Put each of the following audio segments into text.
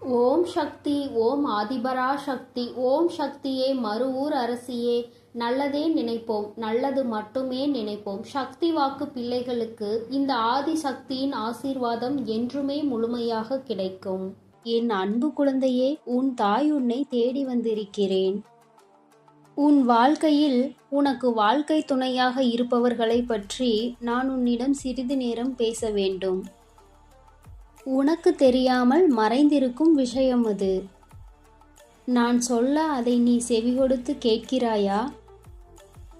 ஓம் சக்தி ஓம் ஆதிபரா சக்தி ஓம் சக்தியே மறுவூர் அரசியே. நல்லதே நினைப்போம் நல்லது மட்டுமே நினைப்போம். சக்தி வாக்கு பிள்ளைகளுக்கு இந்த ஆதி சக்தியின் ஆசீர்வாதம் என்றுமே முழுமையாக கிடைக்கும். என் அன்பு குழந்தையே உன் தாய் உன்னை தேடி வந்திருக்கிறேன். உன் வாழ்க்கையில் உனக்கு வாழ்க்கை துணையாக இருப்பவர்களை பற்றி நான் உன்னிடம் சிறிது நேரம் பேச வேண்டும். உனக்கு தெரியாமல் மறைந்திருக்கும் விஷயம் அது. நான் சொல்ல அதை நீ செவிகொடுத்து கேட்கிறாயா?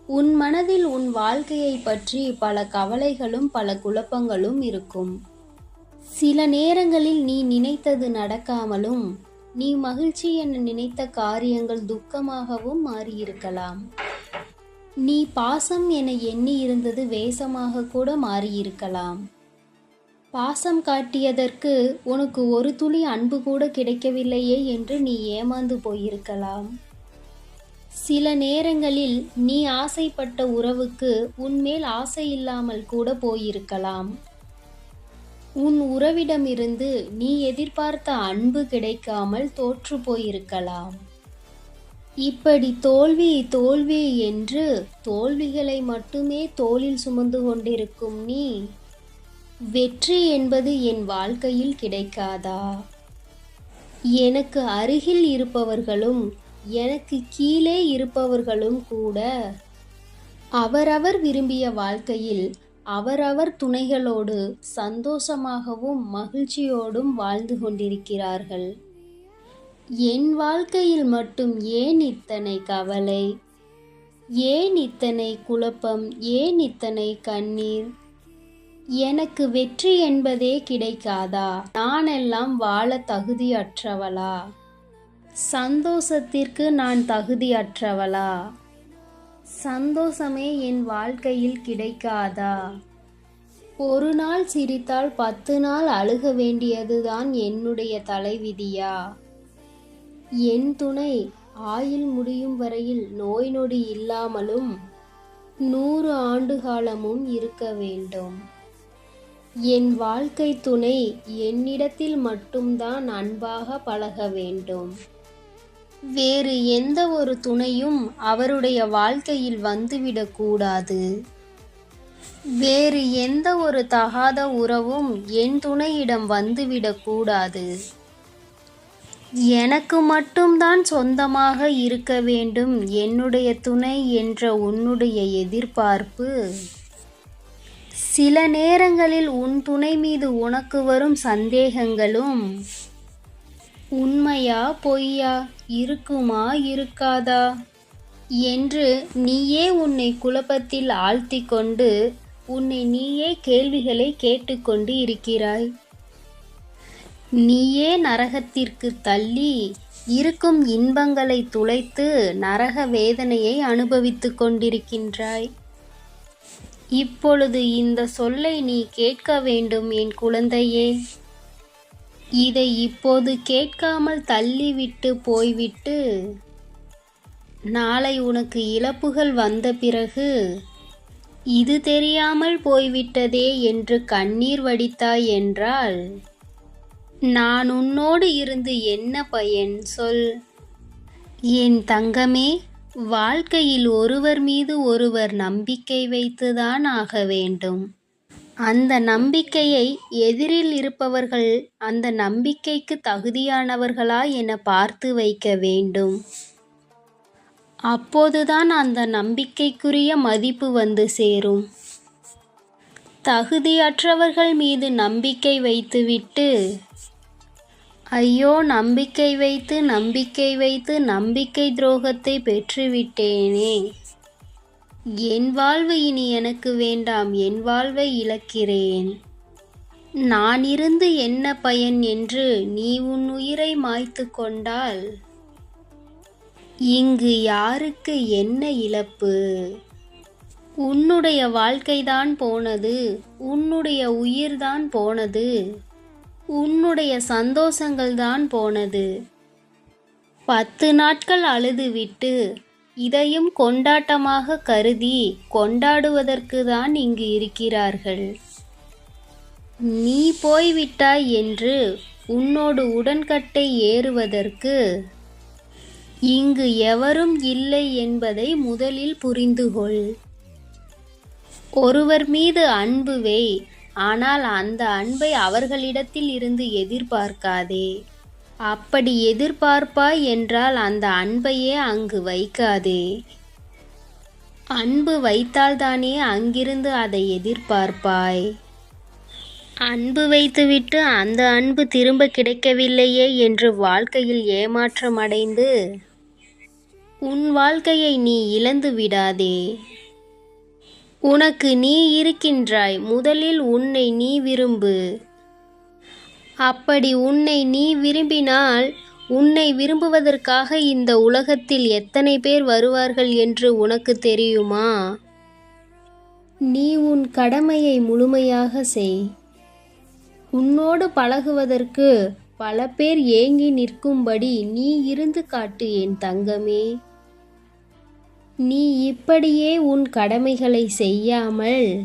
உன் மனதில் உன் வாழ்க்கையை பற்றி பல கவலைகளும் பல குழப்பங்களும் இருக்கும். சில நேரங்களில் நீ நினைத்தது நடக்காமலும் நீ மகிழ்ச்சி என நினைத்த காரியங்கள் துக்கமாகவும் மாறியிருக்கலாம். நீ பாசம் என எண்ணி இருந்தது வேஷமாக கூட மாறியிருக்கலாம். பாசம் காட்டியதற்கு உனக்கு ஒரு துளி அன்பு கூட கிடைக்கவில்லையே என்று நீ ஏமாந்து போயிருக்கலாம். சில நேரங்களில் நீ ஆசைப்பட்ட உறவுக்கு உன்மேல் ஆசை இல்லாமல் கூட போயிருக்கலாம். உன் உறவிடமிருந்து நீ எதிர்பார்த்த அன்பு கிடைக்காமல் தோற்று போயிருக்கலாம். இப்படி தோல்வி தோல்வி என்று தோல்விகளை மட்டுமே தோளில் சுமந்து கொண்டிருக்கும் நீ வெற்றி என்பது என் வாழ்க்கையில் கிடைக்காதா? எனக்கு அருகில் இருப்பவர்களும் எனக்கு கீழே இருப்பவர்களும் கூட அவரவர் விரும்பிய வாழ்க்கையில் அவரவர் துணைகளோடு சந்தோஷமாகவும் மகிழ்ச்சியோடும் வாழ்ந்து கொண்டிருக்கிறார்கள். என் வாழ்க்கையில் மட்டும் ஏன் இத்தனை கவலை? ஏன் இத்தனை குழப்பம்? ஏன் இத்தனை கண்ணீர்? எனக்கு வெற்றி என்பதே கிடைக்காதா? நானெல்லாம் வாழ தகுதியற்றவளா? சந்தோஷத்திற்கு நான் தகுதியற்றவளா? சந்தோஷமே என் வாழ்க்கையில் கிடைக்காதா? ஒரு நாள் சிரித்தால் பத்து நாள் அழுக வேண்டியதுதான் என்னுடைய தலைவிதியா? என் துணை ஆயுள் முடியும் வரையில் நோய் நொடி இல்லாமலும் நூறு ஆண்டு காலமும் இருக்க வேண்டும். என் வாழ்க்கை துணை என்னிடத்தில் மட்டும்தான் அன்பாக பழக வேண்டும். வேறு எந்த ஒரு துணையும் அவருடைய வாழ்க்கையில் வந்துவிடக்கூடாது வேறு எந்த ஒரு தகாத உறவும் என் துணையிடம் வந்துவிடக்கூடாது எனக்கு மட்டும்தான் சொந்தமாக இருக்க வேண்டும். என்னுடைய துணை என்ற உன்னுடைய எதிர்பார்ப்பு சில நேரங்களில் உன் துணை மீது உனக்கு வரும் சந்தேகங்களும் உண்மையா பொய்யா இருக்குமா இருக்காதா? என்று நீயே உன்னை குழப்பத்தில் ஆழ்த்தி கொண்டு உன்னை நீயே கேள்விகளை கேட்டுக்கொண்டு இருக்கிறாய். நீயே நரகத்திற்கு தள்ளி இருக்கும் இன்பங்களை துளைத்து நரக வேதனையை அனுபவித்துக் கொண்டிருக்கின்றாய். இப்பொழுது இந்த சொல்லை நீ கேட்க வேண்டும் என் குழந்தையே. இதை இப்போது கேட்காமல் தள்ளிவிட்டு போய்விட்டு நாளை உனக்கு இழப்புகள் வந்த பிறகு இது தெரியாமல் போய்விட்டதே என்று கண்ணீர் வடித்தாய் என்றால் நான் உன்னோடு இருந்து என்ன பயன்? சொல். என் தங்கமே வாழ்க்கையில் ஒருவர் மீது ஒருவர் நம்பிக்கை வைத்துதான் ஆக வேண்டும். அந்த நம்பிக்கையை எதிரில் இருப்பவர்கள் அந்த நம்பிக்கைக்கு தகுதியானவர்களா என பார்த்து வைக்க வேண்டும். அப்போதுதான் அந்த நம்பிக்கைக்குரிய மதிப்பு வந்து சேரும். தகுதியற்றவர்கள் மீது நம்பிக்கை வைத்துவிட்டு ஐயோ நம்பிக்கை வைத்து நம்பிக்கை வைத்து நம்பிக்கை துரோகத்தை பெற்றுவிட்டேனே. என் வாழ்வு இனி எனக்கு வேண்டாம் என் வாழ்வை இழக்கிறேன். நான் இருந்து என்ன பயன் என்று நீ உன் உயிரை மாய்த்து கொண்டால்? இங்கு யாருக்கு என்ன இழப்பு? உன்னுடைய வாழ்க்கைதான் போனது உன்னுடைய உயிர்தான் போனது. உன்னுடைய சந்தோஷங்கள்தான் போனது. பத்து நாட்கள் அழுதுவிட்டு இதையும் கொண்டாட்டமாக கருதி கொண்டாடுவதற்கு தான் இங்கு இருக்கிறார்கள். நீ போய்விட்டாய் என்று உன்னோடு உடன்கட்டை ஏறுவதற்கு இங்கு எவரும் இல்லை என்பதை முதலில் புரிந்துகொள். ஒருவர் மீது அன்பு வை ஆனால் அந்த அன்பை அவர்களிடத்தில் இருந்து எதிர்பார்க்காதே. அப்படி எதிர்பார்ப்பாய் என்றால் அந்த அன்பையே அங்கு வைக்காதே. அன்பு வைத்தால்தானே அங்கிருந்து அதை எதிர்பார்ப்பாய். அன்பு வைத்துவிட்டு அந்த அன்பு திரும்ப கிடைக்கவில்லையே என்று வாழ்க்கையில் ஏமாற்றமடைந்து உன் வாழ்க்கையை நீ இழந்து விடாதே. உனக்கு நீ இருக்கின்றாய் முதலில் உன்னை நீ விரும்பு. அப்படி உன்னை நீ விரும்பினால் உன்னை விரும்புவதற்காக இந்த உலகத்தில் எத்தனை பேர் வருவார்கள் என்று உனக்கு தெரியுமா? நீ உன் கடமையை முழுமையாக செய். உன்னோடு பழகுவதற்கு பல பேர் ஏங்கி நிற்கும்படி நீ இருந்து காட்டு என் தங்கமே. நீ இப்படியே உன் கடமைகளை செய்யாமல்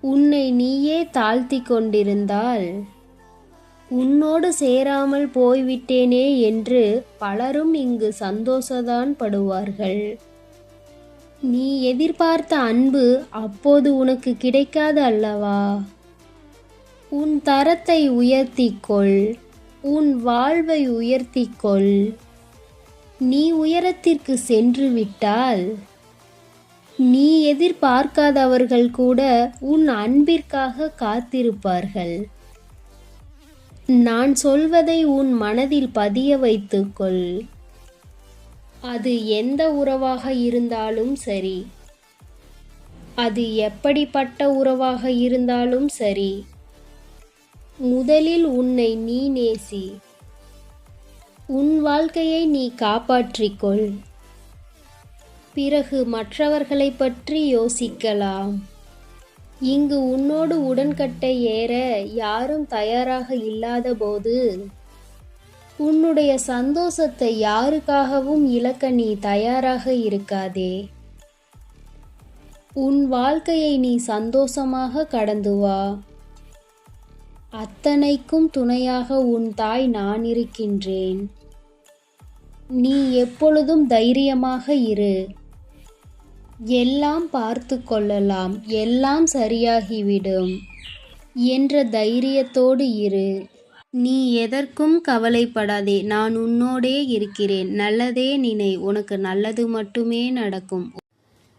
உன்னை நீயே தாழ்த்தி கொண்டிருந்தால் உன்னோடு சேராமல் போய்விட்டேனே என்று பலரும் இங்கு சந்தோஷதான் படுவார்கள். நீ எதிர்பார்த்த அன்பு அப்போது உனக்கு கிடைக்காது அல்லவா? உன் தரத்தை உயர்த்திக்கொள் உன் வாழ்வை உயர்த்திக்கொள் நீ உயரத்திற்கு சென்று விட்டால் நீ எதிர்பார்க்காதவர்கள் கூட உன் அன்பிற்காக காத்திருப்பார்கள். நான் சொல்வதை உன் மனதில் பதிய வைத்துக்கொள். அது எந்த உறவாக இருந்தாலும் சரி. அது எப்படிப்பட்ட உறவாக இருந்தாலும் சரி. முதலில் உன்னை நீ நேசி. உன் வாழ்க்கையை நீ காப்பாற்றிக்கொள். பிறகு மற்றவர்களை பற்றி யோசிக்கலாம். இங்கு உன்னோடு உடன்கட்டை ஏற யாரும் தயாராக இல்லாதபோது உன்னுடைய சந்தோஷத்தை யாருக்காகவும் இழக்க நீ தயாராக இருக்காதே. உன் வாழ்க்கையை நீ சந்தோஷமாக கடந்து வா. அத்தனைக்கும் துணையாக உன் தாய் நான் இருக்கின்றேன் நீ எப்பொழுதும் தைரியமாக இரு. எல்லாம் பார்த்து கொள்ளலாம் எல்லாம் சரியாகிவிடும் என்ற தைரியத்தோடு இரு. நீ எதற்கும் கவலைப்படாதே நான் உன்னோடே இருக்கிறேன். நல்லதே நினை உனக்கு நல்லது மட்டுமே நடக்கும்.